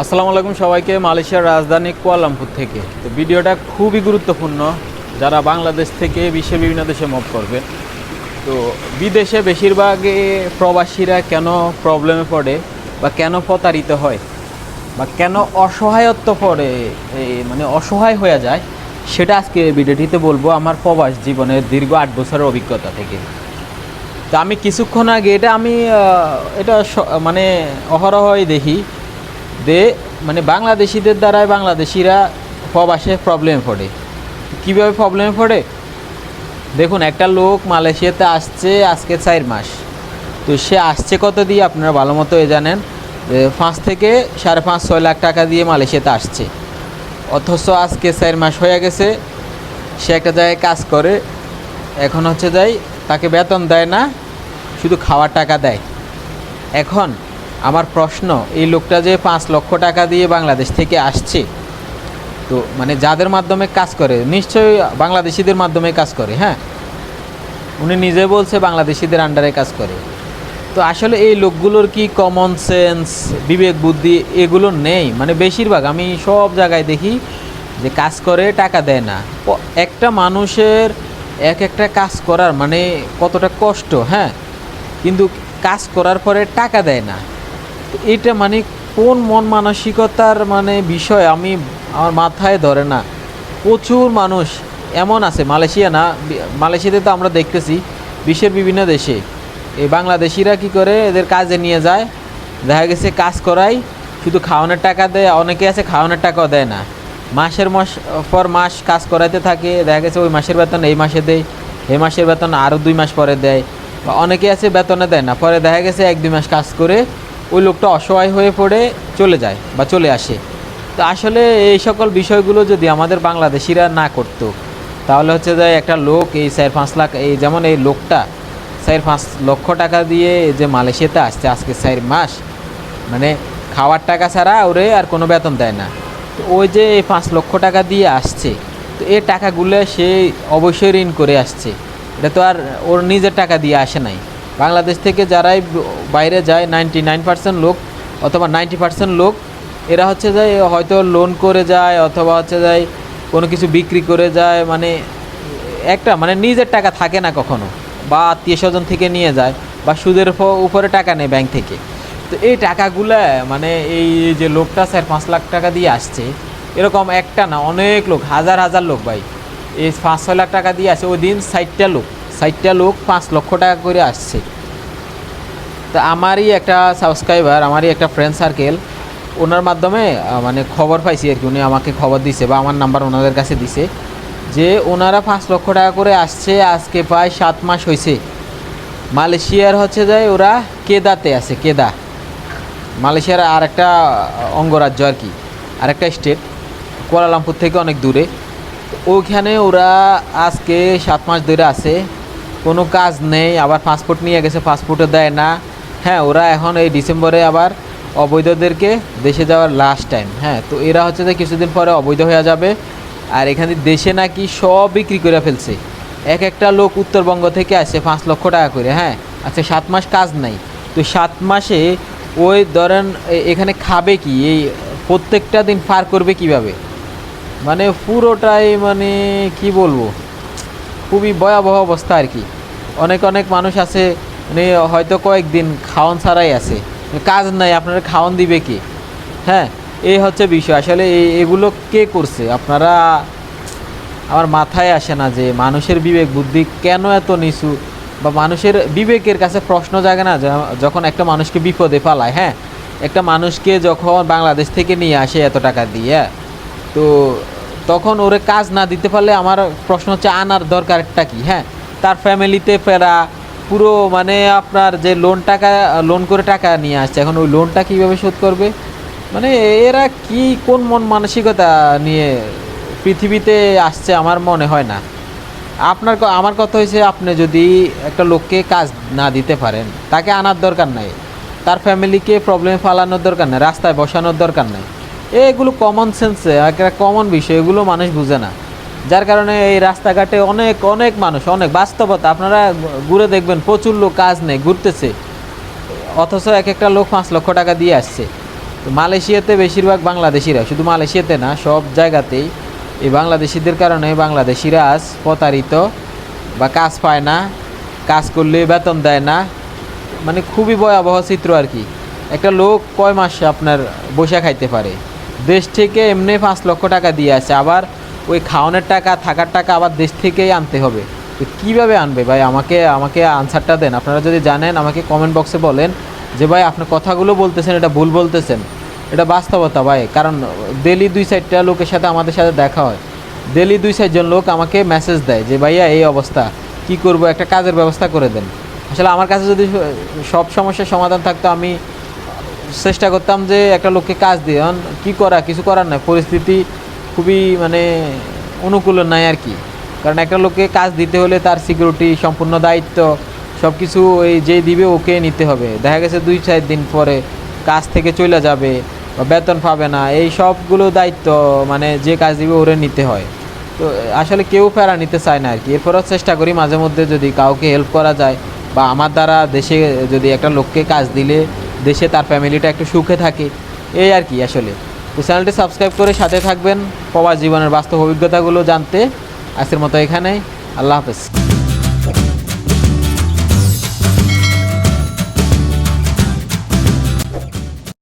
আসসালামু আলাইকুম সবাইকে, মালয়েশিয়ার রাজধানী কুয়ালামপুর থেকে। তো ভিডিওটা খুবই গুরুত্বপূর্ণ, যারা বাংলাদেশ থেকে বিশ্বের বিভিন্ন দেশে মুভ করবে। তো বিদেশে বেশিরভাগই প্রবাসীরা কেন প্রবলেমে পড়ে, বা কেন প্রতারিত হয়, বা কেন অসহায়ত্ব পড়ে মানে অসহায় হয়ে যায়, সেটা আজকে ভিডিওটিতে বলব আমার প্রবাস জীবনের দীর্ঘ আট বছরের অভিজ্ঞতা থেকে। তো আমি কিছুক্ষণ আগে, এটা আমি এটা মানে অহরহই দেখি দে মানে বাংলাদেশিদের দ্বারাই বাংলাদেশিরা প্রবাসে প্রবলেম পড়ে কীভাবে প্রবলেম পড়ে দেখুন, একটা লোক মালয়েশিয়াতে আসছে আজকে চার মাস। তো সে আসছে কত দিয়ে আপনারা ভালো মতো এ জানেন? পাঁচ থেকে সাড়ে পাঁচ, ছয় লাখ টাকা দিয়ে মালয়েশিয়াতে আসছে। অথচ আজকে চার মাস হয়ে গেছে, সে একটা জায়গায় কাজ করে। এখন হচ্ছে যাই, তাকে বেতন দেয় না, শুধু খাওয়ার টাকা দেয়। এখন আমার প্রশ্ন, এই লোকটা যে পাঁচ লক্ষ টাকা দিয়ে বাংলাদেশ থেকে আসছে, তো মানে যাদের মাধ্যমে কাজ করে, নিশ্চয়ই বাংলাদেশিদের মাধ্যমে কাজ করে হ্যাঁ? উনি নিজে বলছে বাংলাদেশিদের আন্ডারে কাজ করে। তো আসলে এই লোকগুলোর কি কমন সেন্স বিবেক, বুদ্ধি এগুলো নেই? মানে বেশিরভাগ, আমি সব জায়গায় দেখি যে কাজ করে, টাকা দেয় না। একটা মানুষের এক একটা কাজ করার মানে কতটা কষ্ট হ্যাঁ? কিন্তু কাজ করার পরে টাকা দেয় না। এটা মানে কোন মন মানসিকতার মানে বিষয়? আমি আমার মাথায় ধরে না। প্রচুর মানুষ এমন আছে, মালয়েশিয়া না, মালয়েশিয়াতে তো আমরা দেখতেছি, বিশ্বের বিভিন্ন দেশে। এই বাংলাদেশিরা কি করে এদের কাজে নিয়ে যায়? দেখা গেছে কাজ করাই শুধু খাওয়ানোর টাকা দেয়, অনেকে আছে খাওয়ানোর টাকাও দেয় না। মাসের মাস, পর মাস কাজ করাইতে থাকে, দেখা গেছে ওই মাসের বেতন এই মাসে দেয় এই মাসের বেতন আরও দুই মাস পরে দেয়, বা অনেকে আছে বেতনে দেয় না। পরে দেখা গেছে এক, দুই মাস কাজ করে ওই লোকটা অসহায় হয়ে পড়ে চলে যায় বা চলে আসে। তো আসলে এই সকল বিষয়গুলো যদি আমাদের বাংলাদেশিরা না করতো, তাহলে হচ্ছে যে একটা লোক এই চার পাঁচ লাখ, এই যেমন এই লোকটা চার পাঁচ লক্ষ টাকা দিয়ে যে মালয়েশিয়াতে আসছে আজকে চার মাস মানে খাওয়ার টাকা ছাড়া ওরে আর কোনো বেতন দেয় না। তো ওই যে এই পাঁচ লক্ষ টাকা দিয়ে আসছে, তো এই টাকাগুলো সে অবশ্যই ঋণ করে আসছে। এটা তো আর ওর নিজের টাকা দিয়ে আসে নাই। বাংলাদেশ থেকে যারাই বাইরে যায় নাইনটি নাইন পার্সেন্ট লোক অথবা নাইনটি পার্সেন্ট লোক, এরা হচ্ছে যায় হয়তো লোন করে যায় অথবা হচ্ছে যায় কোনো কিছু বিক্রি করে যায় মানে একটা মানে নিজের টাকা থাকে না কখনো, বা আত্মীয় স্বজন থেকে নিয়ে যায়, বা সুদের উপরে টাকা নেয় ব্যাংক থেকে। তো এই টাকাগুলা মানে এই যে লোকটা স্যার পাঁচ লাখ টাকা দিয়ে আসছে, এরকম একটা না, অনেক লোক, হাজার হাজার লোক ভাই। এই পাঁচ, ছয় লাখ টাকা দিয়ে আসছে ওই দিন ষাটটা লোক। ষাটটা লোক পাঁচ লক্ষ টাকা করে আসছে। তো আমারই একটা সাবস্ক্রাইবার আমারই একটা ফ্রেন্ড সার্কেল ওনার মাধ্যমে মানে খবর পাইছি আর কি, উনি আমাকে খবর দিছে বা আমার নাম্বার ওনাদের কাছে দিছে যে ওনারা পাঁচ লক্ষ টাকা করে আসছে, আজকে প্রায় সাত মাস হয়েছে মালয়েশিয়ার হচ্ছে যে ওরা কেদাতে আছে, কেদা। মালয়েশিয়ার আর একটা অঙ্গরাজ্য আর কি আর একটা স্টেট কুয়ালালামপুর থেকে অনেক দূরে। ওইখানে ওরা আজকে সাত মাস ধরে আছে। কোনো কাজ নেই, আবার পাসপোর্ট নিয়ে গেছে পাসপোর্টও দেয় না। হ্যাঁ ওরা এখন এই ডিসেম্বরে আবার অবৈধদেরকে দেশে যাওয়ার লাস্ট টাইম হ্যাঁ তো এরা হচ্ছে যে কিছুদিন পরে অবৈধ হয়ে যাবে। আর এখানে দেশে নাকি সব বিক্রি করে ফেলছে। এক একটা লোক উত্তরবঙ্গ থেকে আসে পাঁচ লক্ষ টাকা করে হ্যাঁ আচ্ছা সাত মাস কাজ নাই। তো সাত মাসে ওই ধরেন এখানে খাবে কি? এই প্রত্যেকটা দিন পার করবে কীভাবে? মানে পুরোটাই মানে কি বলব? খুবই ভয়াবহ অবস্থা আর কি। অনেক অনেক মানুষ আছে মানে হয়তো কয়েকদিন খাওয়ান ছাড়াই আছে। কাজ নাই, আপনারা খাওয়ান দিবে কি? হ্যাঁ এই হচ্ছে বিষয়। আসলে এই এগুলো কে করছে? আপনারা, আমার মাথায় আসে না যে মানুষের বিবেক বুদ্ধি কেন এত নিচু? বা মানুষের বিবেকের কাছে প্রশ্ন জাগে না যখন একটা মানুষকে বিপদে পালায় হ্যাঁ? একটা মানুষকে যখন বাংলাদেশ থেকে নিয়ে আসে এত টাকা দিয়ে, তো তখন ওরে কাজ না দিতে পারলে আমার প্রশ্ন হচ্ছে আনার দরকারটা কি? হ্যাঁ? তার ফ্যামিলিতে ফেরা, পুরো মানে আপনার যে লোন টাকা লোন করে টাকা নিয়ে আসছে, এখন ওই লোনটা কীভাবে শোধ করবে? মানে এরা কি, কোন মন মানসিকতা নিয়ে পৃথিবীতে আসছে আমার মনে হয় না। আপনার আমার কথা হয়েছে আপনি যদি একটা লোককে কাজ না দিতে পারেন, তাকে আনার দরকার নাই। তার ফ্যামিলিকে প্রবলেমে ফালানোর দরকার নাই, রাস্তায় বসানোর দরকার নাই। এগুলো কমন সেন্সে একটা কমন বিষয়, এগুলো মানুষ বুঝে না। যার কারণে এই রাস্তাঘাটে অনেক অনেক মানুষ, অনেক বাস্তবতা। আপনারা ঘুরে দেখবেন, প্রচুর লোক কাজ নেই, ঘুরতেছে। অথচ এক একটা লোক পাঁচ লক্ষ টাকা দিয়ে আসছে। তো মালয়েশিয়াতে বেশিরভাগ বাংলাদেশিরা, শুধু মালয়েশিয়াতে না, সব জায়গাতেই এই বাংলাদেশিদের কারণে বাংলাদেশিরা আজ প্রতারিত বা কাজ পায় না, কাজ করলে বেতন দেয় না। মানে খুবই ভয়াবহ চিত্র আর কি। একটা লোক কয় মাসে আপনার বসে খাইতে পারে? দেশ থেকে এমনি পাঁচ লক্ষ টাকা দিয়ে আছে আবার ওই খাওয়ানোর টাকা, থাকার টাকা আবার দেশ থেকেই আনতে হবে। তো কীভাবে আনবে ভাই? আমাকে আমাকে আনসারটা দেন। আপনারা যদি জানেন, আমাকে কমেন্ট বক্সে বলেন যে, ভাই আপনার কথাগুলো বলতেছেন, এটা ভুল বলতেছেন। এটা বাস্তবতা ভাই। কারণ ডেলি দুই চারটা লোকের সাথে আমাদের সাথে দেখা হয়। ডেলি দুই চারজন লোক আমাকে মেসেজ দেয় যে, ভাইয়া, এই অবস্থা। কি করব? একটা কাজের ব্যবস্থা করে দেন। আসলে আমার কাছে যদি সব সমস্যার সমাধান থাকতো, আমি চেষ্টা করতাম যে, একটা লোককে কাজ দিয়ে কী করা? কিছু করার নাই। পরিস্থিতি খুবই মানে অনুকূল নাই আর কি। কারণ একটা লোককে কাজ দিতে হলে তার সিকিউরিটি সম্পূর্ণ দায়িত্ব সব কিছু ওই যেই দিবে ওকে নিতে হবে। দেখা গেছে দুই চার দিন পরে কাজ থেকে চলে যাবে বা বেতন পাবে না, এই সবগুলো দায়িত্ব মানে যে কাজ দিবে ওরে নিতে হয়। তো আসলে কেউ ফেরা নিতে চায় না আর কি। এরপরও চেষ্টা করি মাঝে মধ্যে যদি কাউকে হেল্প করা যায় বা আমার দ্বারা দেশে যদি একটা লোককে কাজ দিলে দেশে তার ফ্যামিলিটা একটু সুখে থাকে, এই আর কি আসলে। তো চ্যানেলটি সাবস্ক্রাইব করে সাথে থাকবেন। প্রবাস জীবনের বাস্তব অভিজ্ঞতাগুলো জানতে আজকের মতো এখানেই। আল্লাহ হাফেজ।